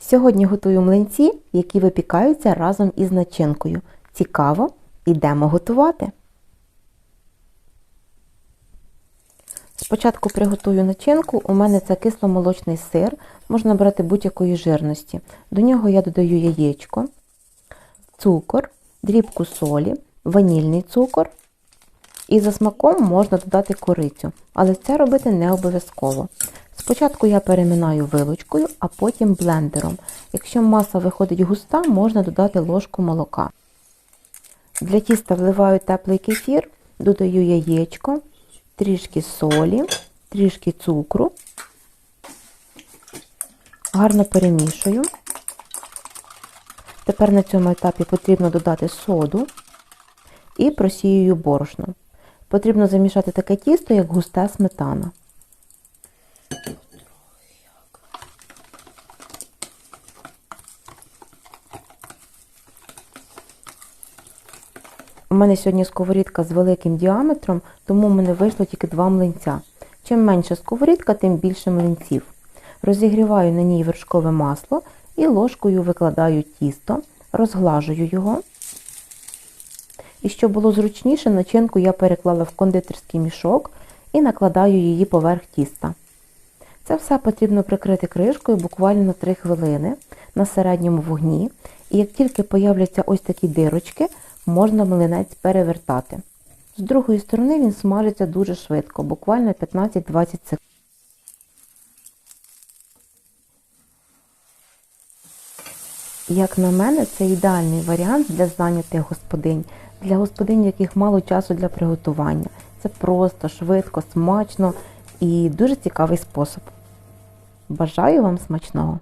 Сьогодні готую млинці, які випікаються разом із начинкою. Цікаво, ідемо готувати. Спочатку приготую начинку. У мене це кисломолочний сир, можна брати будь-якої жирності. До нього я додаю яєчко, цукор, дрібку солі, ванільний цукор. І за смаком можна додати корицю, але це робити не обов'язково. Спочатку я переминаю вилочкою, а потім блендером. Якщо маса виходить густа, можна додати ложку молока. Для тіста вливаю теплий кефір, додаю яєчко, трішки солі, трішки цукру. Гарно перемішую. Тепер на цьому етапі потрібно додати соду і просіюю борошно. Потрібно замішати таке тісто, як густа сметана. У мене сьогодні сковорідка з великим діаметром, тому в мене вийшло тільки два млинця. Чим менша сковорідка, тим більше млинців. Розігріваю на ній вершкове масло і ложкою викладаю тісто, розглажую його. І щоб було зручніше, начинку я переклала в кондитерський мішок і накладаю її поверх тіста. Це все потрібно прикрити кришкою буквально на 3 хвилини на середньому вогні. І як тільки появляться ось такі дирочки, можна млинець перевертати. З другої сторони він смажиться дуже швидко, буквально 15-20 секунд. Як на мене, це ідеальний варіант для зайнятих господинь, для господинь, яких мало часу для приготування. Це просто, швидко, смачно і дуже цікавий спосіб. Бажаю вам смачного!